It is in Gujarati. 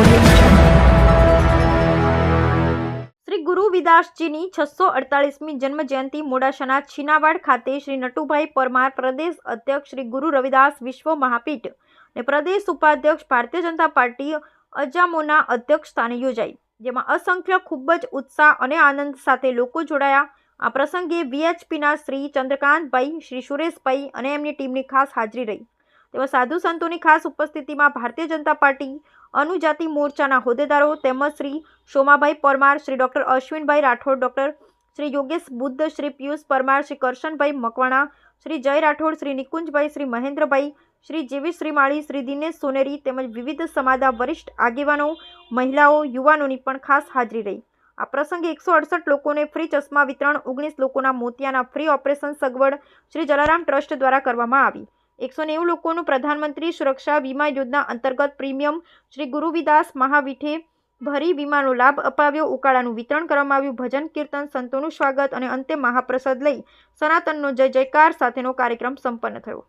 શ્રી ગુરુ વિદાસજીની છસો અડતાલીસમી જન્મ જયંતિ મોડાસાના છીનાવાડ ખાતે શ્રી નટુભાઈ પરમાર પ્રદેશ અધ્યક્ષ શ્રી ગુરુ રવિદાસ વિશ્વ મહાપીઠ અને પ્રદેશ ઉપાધ્યક્ષ ભારતીય જનતા પાર્ટી અજામોના અધ્યક્ષ સ્થાને યોજાઈ. જેમાં અસંખ્ય ખૂબ જ ઉત્સાહ અને આનંદ સાથે લોકો જોડાયા. આ પ્રસંગે વીએચપીના શ્રી ચંદ્રકાંતભાઈ, શ્રી સુરેશભાઈ અને એમની ટીમની ખાસ હાજરી રહી. તેમાં સાધુ સંતોની ખાસ ઉપસ્થિતિમાં ભારતીય જનતા પાર્ટી અનુજાતિ મોરચાના હોદ્દેદારો તેમજ શ્રી શોમાભાઈ પરમાર, શ્રી ડૉક્ટર અશ્વિનભાઈ રાઠોડ, ડૉક્ટર શ્રી યોગેશ બુદ્ધ, શ્રી પિયુષ પરમાર, શ્રી કરશનભાઈ મકવાણા, શ્રી જય રાઠોડ, શ્રી નિકુંજભાઈ, શ્રી મહેન્દ્રભાઈ, શ્રી જેવી શ્રીમાળી, શ્રી દિનેશ સોનેરી તેમજ વિવિધ સમાજના વરિષ્ઠ આગેવાનો, મહિલાઓ, યુવાનોની પણ ખાસ હાજરી રહી. આ પ્રસંગે એકસો અડસઠ લોકોને ફ્રી ચશ્મા વિતરણ, ઓગણીસ લોકોના મોતિયાના ફ્રી ઓપરેશન સગવડ શ્રી જલારામ ટ્રસ્ટ દ્વારા કરવામાં આવી. એકસો નેવું લોકોનું પ્રધાનમંત્રી સુરક્ષા વીમા યોજના અંતર્ગત પ્રીમિયમ શ્રી ગુરુવિદાસ મહાવીઠે ભરી વીમાનો લાભ અપાવ્યો. ઉકાળાનું વિતરણ કરવામાં આવ્યું. ભજન, કીર્તન, સંતોનું સ્વાગત અને અંતે મહાપ્રસાદ લઈ સનાતનનો જય જયકાર સાથેનો કાર્યક્રમ સંપન્ન થયો.